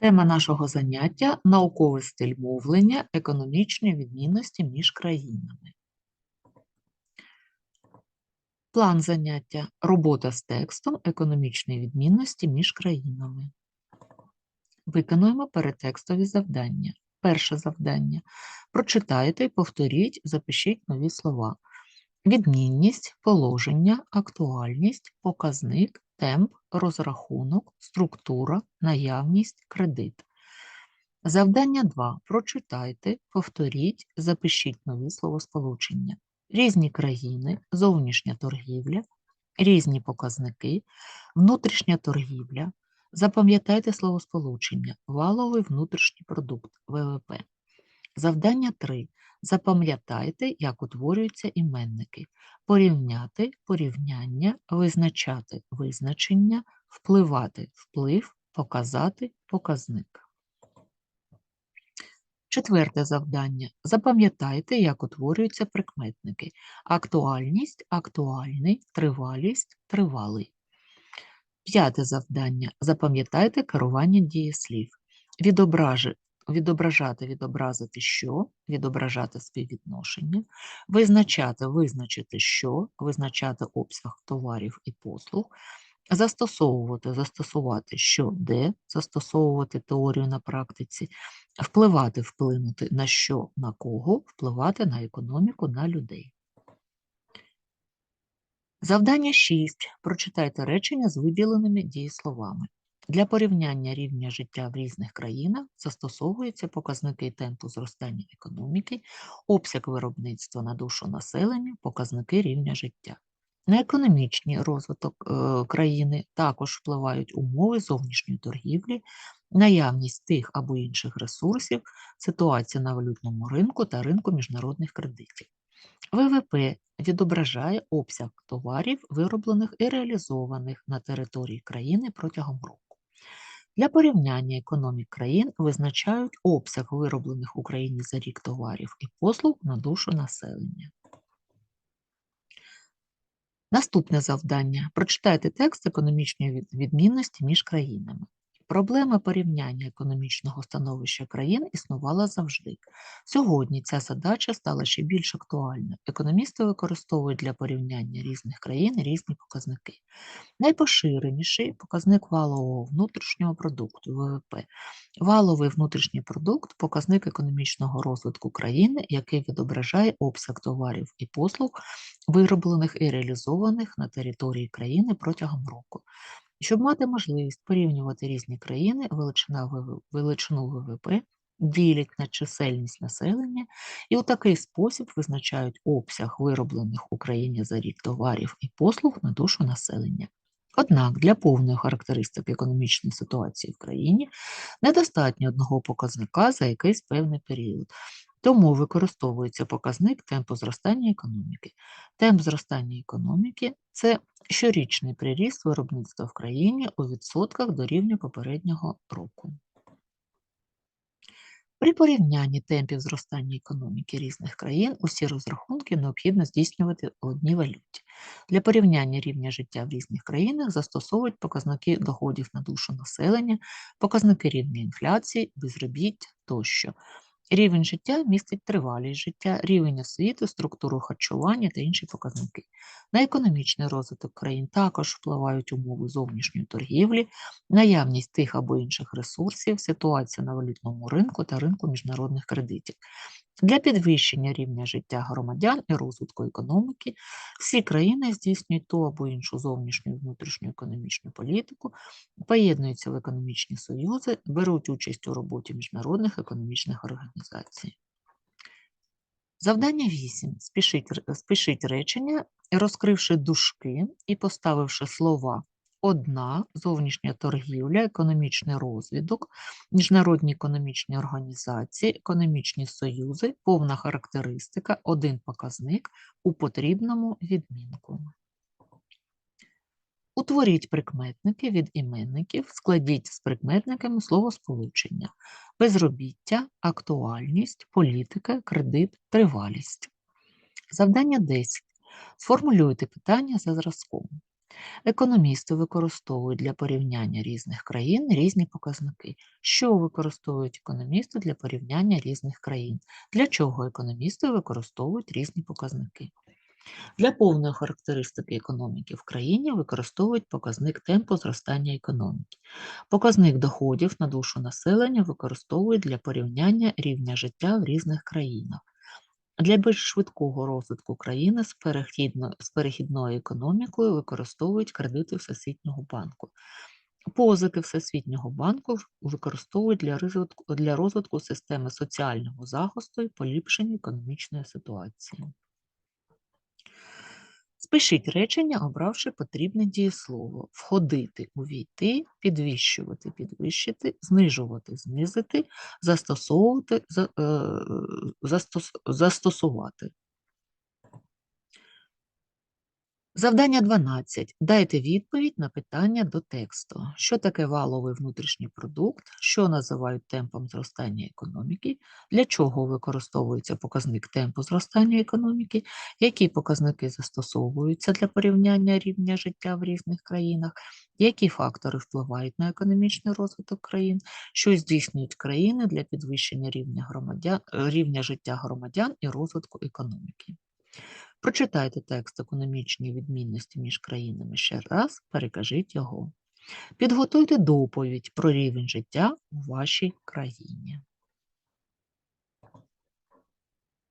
Тема нашого заняття науковий стиль мовлення, економічні відмінності між країнами. План заняття робота з текстом, економічні відмінності між країнами. Виконуємо перетекстові завдання. Перше завдання. Прочитайте і повторіть, запишіть нові слова. Відмінність, положення, актуальність, показник, темп, розрахунок, структура, наявність, кредит. Завдання 2. Прочитайте, повторіть, запишіть нові словосполучення. Різні країни, зовнішня торгівля, різні показники, внутрішня торгівля. Запам'ятайте словосполучення, валовий внутрішній продукт ВВП. Завдання 3. Запам'ятайте, як утворюються іменники. Порівняти порівняння, визначати визначення, впливати вплив, показати показник. Четверте завдання. Запам'ятайте, як утворюються прикметники. Актуальність, актуальний, тривалість, тривалий. П'яте завдання. Запам'ятайте керування дієслів. Відображи, відображати, відобразити що, відображати співвідношення, визначати, визначити що, визначати обсяг товарів і послуг, застосовувати, застосувати що, де, застосовувати теорію на практиці, впливати, вплинути на що, на кого, впливати на економіку, на людей. Завдання 6. Прочитайте речення з виділеними дієсловами. Для порівняння рівня життя в різних країнах застосовуються показники темпу зростання економіки, обсяг виробництва на душу населення, показники рівня життя. На економічний розвиток е, країни також впливають умови зовнішньої торгівлі, наявність тих або інших ресурсів, ситуація на валютному ринку та ринку міжнародних кредитів. ВВП відображає обсяг товарів, вироблених і реалізованих на території країни протягом року. Для порівняння економік країн визначають обсяг вироблених в Україні за рік товарів і послуг на душу населення. Наступне завдання. Прочитайте текст економічної відмінності між країнами. Проблема порівняння економічного становища країн існувала завжди. Сьогодні ця задача стала ще більш актуальною. Економісти використовують для порівняння різних країн різні показники. Найпоширеніший показник валового внутрішнього продукту ВВП. Валовий внутрішній продукт показник економічного розвитку країни, який відображає обсяг товарів і послуг, вироблених і реалізованих на території країни протягом року. Щоб мати можливість порівнювати різні країни, величина величину ВВП ділять на чисельність населення і у такий спосіб визначають обсяг вироблених в Україні за рік товарів і послуг на душу населення. Однак для повної характеристики економічної ситуації в країні недостатньо одного показника за якийсь певний період. Тому використовується показник темпу зростання економіки. Темп зростання економіки це щорічний приріст виробництва в країні у відсотках до рівня попереднього року. При порівнянні темпів зростання економіки різних країн усі розрахунки необхідно здійснювати в одній валюті. Для порівняння рівня життя в різних країнах застосовують показники доходів на душу населення, показники рівня інфляції, безробіття тощо. Рівень життя містить тривалість життя, рівень освіти, структуру харчування та інші показники. На економічний розвиток країн також впливають умови зовнішньої торгівлі, наявність тих або інших ресурсів, ситуація на валютному ринку та ринку міжнародних кредитів. Для підвищення рівня життя громадян і розвитку економіки всі країни здійснюють ту або іншу зовнішню і внутрішню економічну політику, поєднуються в економічні союзи, беруть участь у роботі міжнародних економічних організацій. Завдання 8. Спішіть, спішіть речення, розкривши дужки і поставивши слова одна зовнішня торгівля, економічний розвиток, міжнародні економічні організації, економічні союзи, повна характеристика, один показник у потрібному відмінку. Утворіть прикметники від іменників, складіть з прикметниками словосполучення, безробіття, актуальність, політика, кредит, тривалість. Завдання 10. Сформулюйте питання за зразком. Економісти використовують для порівняння різних країн різні показники. Що використовують економісти для порівняння різних країн? Для чого економісти використовують різні показники? Для повної характеристики економіки в країні використовують показник темпу зростання економіки. Показник доходів на душу населення використовують для порівняння рівня життя в різних країнах. Для більш швидкого розвитку країни з, перехідно, з перехідною економікою використовують кредити Всесвітнього банку. Позики Всесвітнього банку використовують для розвитку, для розвитку системи соціального захисту і поліпшення економічної ситуації. Спишіть речення, обравши потрібне дієслово. Входити, увійти, підвищувати, підвищити, знижувати, знизити, застосовувати, за- е, застос- застосувати. Завдання 12. Дайте відповідь на питання до тексту. Що таке валовий внутрішній продукт? Що називають темпом зростання економіки? Для чого використовується показник темпу зростання економіки? Які показники застосовуються для порівняння рівня життя в різних країнах? Які фактори впливають на економічний розвиток країн? Що здійснюють країни для підвищення рівня, громадян, рівня життя громадян і розвитку економіки? Прочитайте текст економічні відмінності між країнами ще раз, перекажіть його. Підготуйте доповідь про рівень життя у вашій країні.